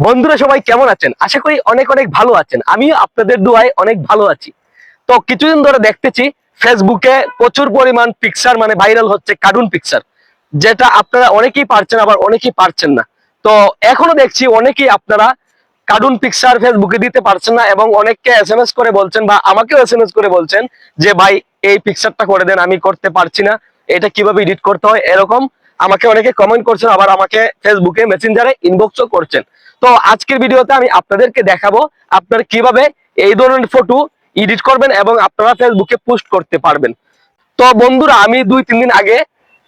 বন্ধুরা সবাই কেমন আছেন? আশা করি অনেক অনেক ভালো আছেন। আমিও আপনাদের দোয়ায় অনেক ভালো আছি। তো কিছুদিন ধরে দেখতেছি ফেসবুকে প্রচুর পরিমাণ পিকচার মানে ভাইরাল হচ্ছে কার্টুন পিকচার যেটা আপনারা অনেকেই পারছেন, আবার অনেকেই পারছেন না। তো এখনও দেখছি অনেকেই আপনারা কার্টুন পিকচার ফেসবুকে দিতে পারছেন না এবং অনেককে এস এম এস করে বলছেন বা আমাকেও এস এম এস করে বলছেন যে, ভাই, এই পিকচারটা করে দেন, আমি করতে পারছি না। এটা কীভাবে এডিট করতে হয়? এরকম আমাকে অনেকে কমেন্ট করছেন, আবার আমাকে ফেসবুকে মেসেঞ্জারে ইনবক্সও করছেন। তো আজকের ভিডিওতে আমি আপনাদেরকে দেখাবো আপনার কীভাবে এই ধরনের ফটো এডিট করবেন এবং আপনারা ফেসবুকে পোস্ট করতে পারবেন। তো বন্ধুরা, আমি দুই, তিন দিন আগে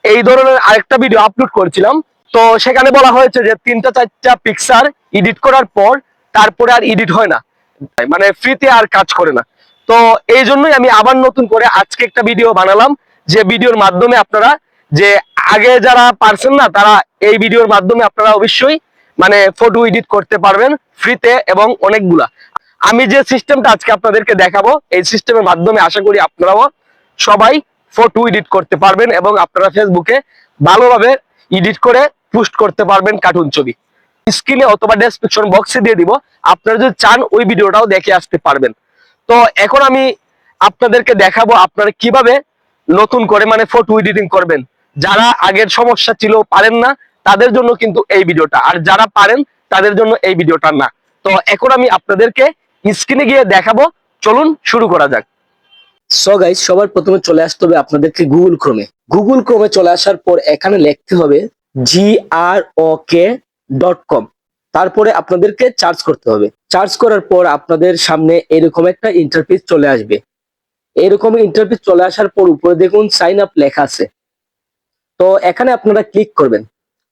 এই ধরনের আরেকটা ভিডিও আপলোড করেছিলাম। তো সেখানে বলা হয়েছে যে তিনটা, চারটা পিকচার এডিট করার পর তারপরে আর এডিট হয় না। মানে ফ্রিতে আর কাজ করে না। তো এই জন্যই আমি আবার নতুন করে আজকে একটা ভিডিও বানালাম, যে ভিডিওর মাধ্যমে আপনারা যে আগে যারা পারছেন না, তারা এই ভিডিওর মাধ্যমে আপনারা অবশ্যই মানে ফটো এডিট করতে পারবেন ফ্রিতে এবং অনেকগুলা। আমি যে সিস্টেমটা আজকে আপনাদেরকে দেখাবো, এই সিস্টেমের মাধ্যমে আশা করি আপনারাও সবাই ফটো এডিট করতে পারবেন এবং আপনারা ফেসবুকে ভালোভাবে এডিট করে পোস্ট করতে পারবেন কার্টুন ছবি। স্ক্রিনে অথবা ডেসক্রিপশন বক্সে দিয়ে দিব, আপনারা যদি চান, ওই ভিডিওটাও দেখে আসতে পারবেন। তো এখন আমি আপনাদেরকে দেখাবো আপনারা কীভাবে নতুন করে মানে ফটো এডিটিং করবেন। যারা আগের সমস্যা ছিল পারেন না, তাদের জন্য কিন্তু এই ভিডিওটা। আর যারা পারেন, তাদের জন্য এই ভিডিওটা না। তো এখন আমি আপনাদেরকে স্ক্রিনে গিয়ে দেখাবো। চলুন শুরু করা যাক। সো গাইজ সবার প্রথমে চলে আসতে হবে আপনাদেরকে গুগল ক্রোমে গুগল ক্রোমে চলে আসার পর এখানে লিখতে হবে জি আর ডট কম তারপরে আপনাদেরকে চার্জ করতে হবে। চার্জ করার পর আপনাদের সামনে এরকম একটা ইন্টারফেস চলে আসবে। এরকম ইন্টারফেস চলে আসার পর উপরে দেখুন সাইন আপ লেখা আছে। তো এখানে আপনারা ক্লিক করবেন।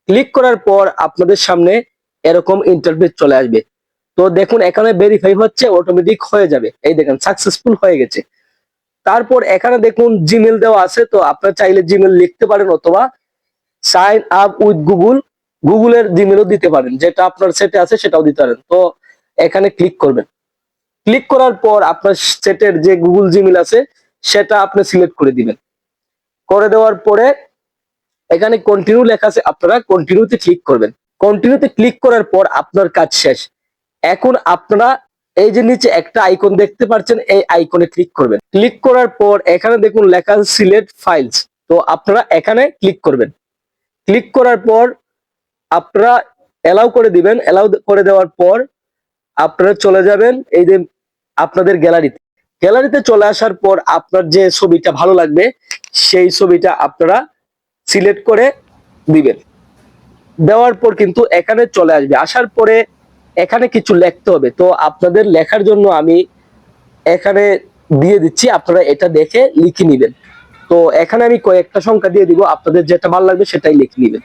ক্লিক করার পর আপনাদের সামনে এরকম ইন্টারফেস চলে আসবে। তো দেখুন, এখানে ভেরিফাই হচ্ছে অটোমেটিক হয়ে যাবে। এই দেখেন সাকসেসফুল হয়ে গেছে। তারপর এখানে দেখুন জিমেল দেওয়া আছে, তো আপনারা চাইলে জিমেল লিখতে পারেন অথবা সাইন আপ উইথ গুগল গুগলের জিমেলও দিতে পারেন। যেটা আপনার সেটে আছে, সেটাও দিতে পারেন। তো এখানে ক্লিক করবেন। ক্লিক করার পর আপনার সেটের যে গুগল জিমেল আছে, সেটা আপনি সিলেক্ট করে দিবেন। করে দেওয়ার পরে এখানে কন্টিনিউ লেখা আছে, আপনারা কন্টিনিউতে ক্লিক করবেন। কন্টিনিউতে ক্লিক করার পর আপনার কাজ শেষ। এখন আপনারা এই যে নিচে একটা আইকন দেখতে পাচ্ছেন, এই আইকনে ক্লিক করবেন। ক্লিক করার পর এখানে দেখুন লেখা আছে সিলেক্ট ফাইলস তো আপনারা এখানে ক্লিক করবেন। ক্লিক করার পর আপনারা এলাও করে দিবেন। এলাও করে দেওয়ার পর আপনারা চলে যাবেন এই যে আপনাদের গ্যালারিতে গ্যালারিতে চলে আসার পর আপনার যে ছবিটা ভালো লাগবে, সেই ছবিটা আপনারা সিলেক্ট করে দিবেন। দেওয়ার পর কিন্তু এখানে চলে আসবে। আসার পরে এখানে কিছু লিখতে হবে। তো আপনাদের লেখার জন্য আমি এখানে দিয়ে দিচ্ছি। আপনারা এটা দেখে লিখে নেবেন। তো এখানে আমি কয়েকটা সংখ্যা দিয়ে দিব। আপনাদের যেটা ভালো লাগবে সেটাই লিখে নেবেন।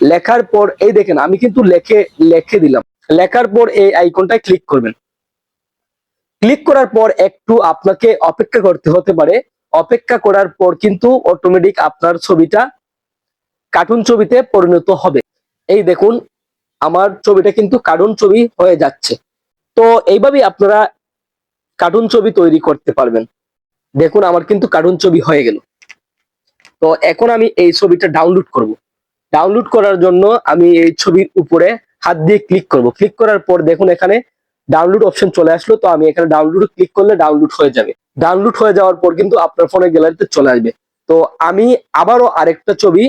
লেখার পর এই দেখেন, আমি কিন্তু লেখে, লিখে দিলাম। লেখার পর এই আইকনটায় ক্লিক করবেন। ক্লিক করার পর একটু আপনাকে অপেক্ষা করতে হতে পারে। অপেক্ষা করার পর কিন্তু অটোমেটিক আপনার ছবিটা কার্টুন ছবিতে পরিণত হবে। এই দেখুন, আমার ছবিটা কিন্তু কার্টুন ছবি হয়ে যাচ্ছে। তো এইভাবেই আপনারা কার্টুন ছবি তৈরি করতে পারবেন। দেখুন, আমার কিন্তু কার্টুন ছবি হয়ে গেল। তো এখন আমি এই ছবিটা ডাউনলোড করব। ডাউনলোড করার জন্য আমি এই ছবির উপরে হাত দিয়ে ক্লিক করব। ক্লিক করার পর দেখুন, এখানে ডাউনলোড অপশন চলে আসলো। তো আমি এখানে ডাউনলোড ক্লিক করলে ডাউনলোড হয়ে যাবে। ডাউনলোড হয়ে যাওয়ার পর কিন্তু আপনার ফোনের গ্যালারিতে চলে আসবে। তো আমি আবারও আরেকটা ছবি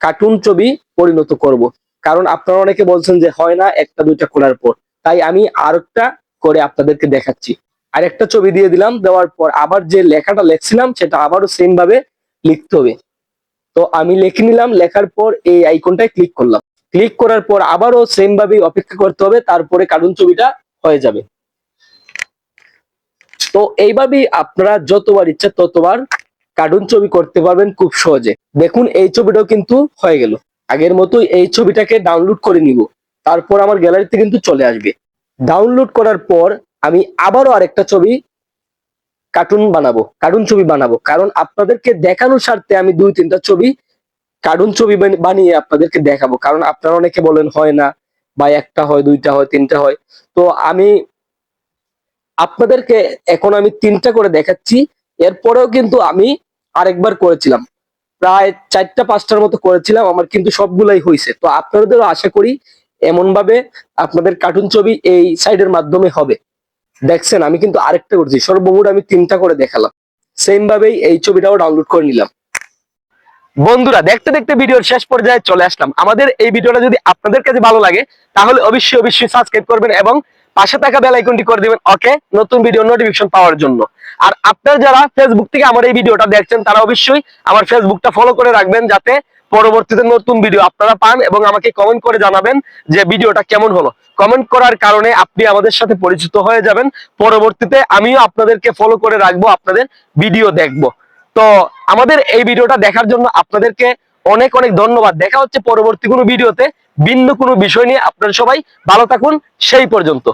কার্টুন ছবি পরিণত করব। কারণ আপনারা অনেকে বলছেন যে হয় না, একটা, দুইটা করার পর। তাই আমি আরেকটা করে আপনাদেরকে দেখাচ্ছি। আর একটা ছবি দিয়ে দিলাম, দেওয়ার পর আবার যে লেখাটা লেখছিলাম, সেটা আবারও সেম ভাবে লিখতে হবে। তো আমি লিখে নিলাম, লেখার পর এই আইকনটায় ক্লিক করলাম। ক্লিক করার পর আবারও সেম ভাবে অপেক্ষা করতে হবে, তারপরে কার্টুন ছবিটা হয়ে যাবে। তো এইভাবেই আপনারা যতবার ইচ্ছা ততবার কার্টুন ছবি করতে পারবেন খুব সহজে। দেখুন, এই ছবিটাও কিন্তু হয়ে গেল। আগের মতোই এই ছবিটাকে ডাউনলোড করে নিব। তারপর আমার গ্যালারিতে কিন্তু চলে আসবে। ডাউনলোড করার পর আমি আবারও আরেকটা ছবি কার্টুন বানাবো কার্টুন ছবি বানাবো। কারণ আপনাদেরকে দেখানোর স্বার্থে আমি দুই, তিনটা ছবি কার্টুন ছবি বানি- বানিয়ে আপনাদেরকে দেখাবো। কারণ আপনারা অনেকে বলেন, হয় না, বা একটা হয়, দুইটা হয়, তিনটা হয়। তো আমি আপনাদেরকে এখন আমি তিনটা করে দেখাচ্ছি। এরপরেও কিন্তু আমি আরেকবার করেছিলাম। প্রায় চারটা, পাঁচটার মতো করেছিলাম, আমার কিন্তু সবগুলাই হয়েছে তো আপনাদেরও আশা করি এমন ভাবে আপনাদের কার্টুন ছবি এই সাইডের মাধ্যমে হবে। দেখছেন, আমি কিন্তু আরেকটা করছি। সর্বমোট আমি তিনটা করে দেখালাম। সেম ভাবেই এই ছবিটাও ডাউনলোড করে নিলাম। বন্ধুরা, দেখতে দেখতে ভিডিওর শেষ পর্যায়ে চলে আসলাম। আমাদের এই ভিডিওটা যদি আপনাদের কাছে ভালো লাগে, তাহলে অবশ্যই অবশ্যই সাবস্ক্রাইব করবেন এবং পাশে থাকা বেল আইকনটি করে দিবেন ওকে নতুন ভিডিও নোটিফিকেশন পাওয়ার জন্য। আর আপনারা যারা ফেসবুক থেকে আমার এই ভিডিওটা দেখছেন, তারা অবশ্যই আমার ফেসবুকটা ফলো করে রাখবেন যাতে পরবর্তীতে নতুন ভিডিও আপনারা পান এবং আমাকে কমেন্ট করে জানাবেন যে ভিডিওটা কেমন হলো। কমেন্ট করার কারণে আপনি আমাদের সাথে পরিচিত হয়ে যাবেন। পরবর্তীতে আমিও আপনাদেরকে ফলো করে রাখব, আপনাদের ভিডিও দেখব। তো আমাদের এই ভিডিওটা দেখার জন্য আপনাদেরকে অনেক অনেক ধন্যবাদ। দেখা হচ্ছে পরবর্তী কোনো ভিডিওতে। ভিন্ন কোনো বিষয় নিয়ে আপনারা সবাই ভালো থাকুন। সেই পর্যন্ত।